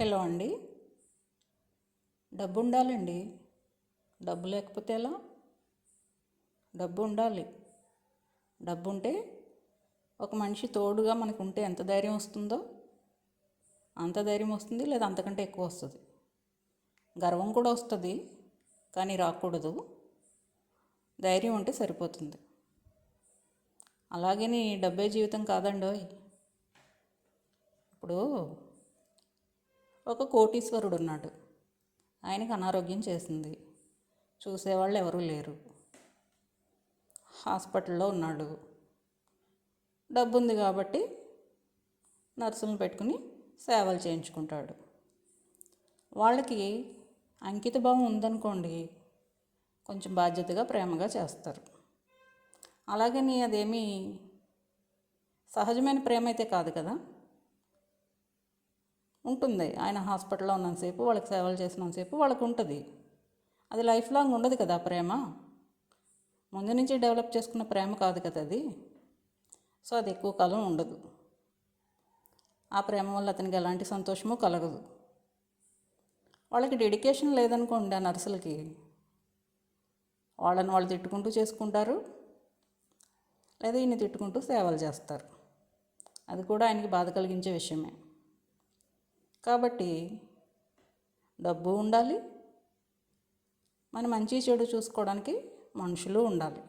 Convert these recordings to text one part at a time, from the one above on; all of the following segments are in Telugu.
హలో అండి. డబ్బు ఉండాలండి. డబ్బు లేకపోతే ఎలా? డబ్బు ఉండాలి. డబ్బు ఉంటే ఒక మనిషి తోడుగా మనకు ఉంటే ఎంత ధైర్యం వస్తుందో అంత ధైర్యం వస్తుంది లేదా అంతకంటే ఎక్కువ వస్తుంది. గర్వం కూడా వస్తుంది కానీ రాకూడదు. ధైర్యం ఉంటే సరిపోతుంది. అలాగని డబ్బే జీవితం కాదండోయ్. ఇప్పుడు ఒక కోటీశ్వరుడు ఉన్నాడు ఆయనకి అనారోగ్యం చేసింది. చూసేవాళ్ళు ఎవరూ లేరు. హాస్పిటల్లో ఉన్నాడు. డబ్బు ఉంది కాబట్టి నర్సులను పెట్టుకుని సేవలు చేయించుకుంటాడు. వాళ్ళకి అంకిత భావం ఉందనుకోండి కొంచెం బాధ్యతగా ప్రేమగా చేస్తారు. అలాగని అదేమీ సహజమైన ప్రేమ అయితే కాదు కదా. ఉంటుంది. ఆయన హాస్పిటల్లో ఉన్నంతసేపు వాళ్ళకి సేవలు చేసినంతసేపు వాళ్ళకు ఉంటుంది. అది లైఫ్ లాంగ్ ఉండదు కదా ప్రేమ. ముందు నుంచి డెవలప్ చేసుకున్న ప్రేమ కాదు కదా అది. సో అది ఎక్కువ కాలం ఉండదు. ఆ ప్రేమ వల్ల అతనికి ఎలాంటి సంతోషము కలగదు. వాళ్ళకి డెడికేషన్ లేదనుకోండి ఆ నర్సులకి. వాళ్ళని వాళ్ళు తిట్టుకుంటూ చేసుకుంటారు. లేదా ఈయన తిట్టుకుంటూ సేవలు చేస్తారు. అది కూడా ఆయనకి బాధ కలిగించే విషయమే. కాబట్టి డబ్బు ఉండాలి. మన మంచి చెడు చూసుకోవడానికి మనుషులు ఉండాలి.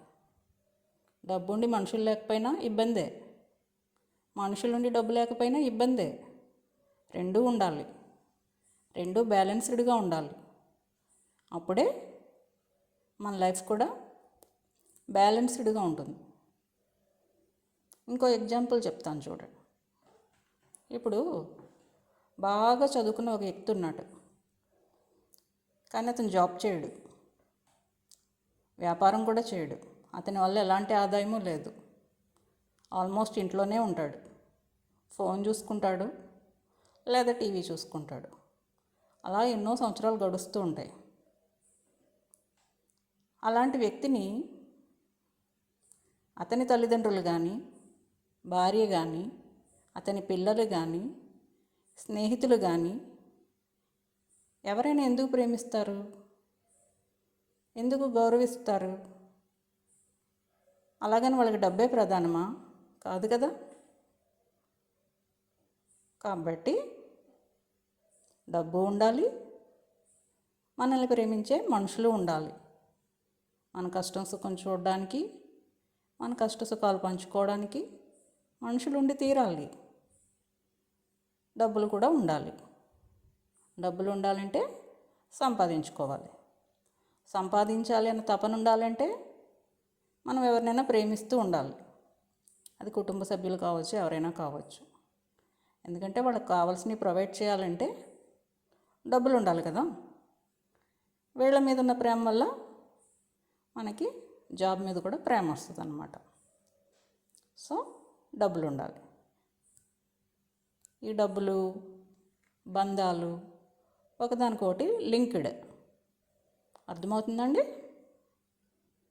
డబ్బు ఉండి మనుషులు లేకపోయినా ఇబ్బందే. మనుషులుండి డబ్బు లేకపోయినా ఇబ్బందే. రెండూ ఉండాలి. రెండూ బ్యాలెన్స్డ్గా ఉండాలి. అప్పుడే మన లైఫ్ కూడా బ్యాలెన్స్డ్గా ఉంటుంది. ఇంకో ఎగ్జాంపుల్ చెప్తాను చూడండి. ఇప్పుడు బాగా చదువుకున్న ఒక వ్యక్తి ఉన్నాడు. కానీ అతను జాబ్ చేయడు. వ్యాపారం కూడా చేయడు. అతని వల్ల ఎలాంటి ఆదాయము లేదు. ఆల్మోస్ట్ ఇంట్లోనే ఉంటాడు. ఫోన్ చూసుకుంటాడు. లేదా టీవీ చూసుకుంటాడు. అలా ఎన్నో సంవత్సరాలు గడుస్తూ ఉంటాయి. అలాంటి వ్యక్తిని అతని తల్లిదండ్రులు కానీ భార్య కానీ అతని పిల్లలు కానీ స్నేహితులు కానీ ఎవరైనా ఎందుకు ప్రేమిస్తారు? ఎందుకు గౌరవిస్తారు? అలాగని వాళ్ళకి డబ్బే ప్రధానమా? కాదు కదా? కాబట్టి డబ్బు ఉండాలి మనల్ని ప్రేమించే మనుషులు ఉండాలి. మన కష్టం సుఖం చూడడానికి మన కష్ట సుఖాలు పంచుకోవడానికి మనుషులు ఉండి తీరాలి. డబ్బులు కూడా ఉండాలి. డబ్బులు ఉండాలంటే సంపాదించుకోవాలి. సంపాదించాలి అన్న తపన ఉండాలంటే మనం ఎవరినైనా ప్రేమిస్తూ ఉండాలి. అది కుటుంబ సభ్యులు కావచ్చు ఎవరైనా కావచ్చు. ఎందుకంటే వాళ్ళకి కావాల్సినవి ప్రొవైడ్ చేయాలంటే డబ్బులు ఉండాలి కదా. వీళ్ళ మీద ఉన్న ప్రేమ వల్ల మనకి జాబ్ మీద కూడా ప్రేమ వస్తుంది అన్నమాట సో డబ్బులు ఉండాలి. ఈ డబ్బులు బంధాలు ఒకదానికొకటి లింక్డ్. అర్థమవుతుందండి?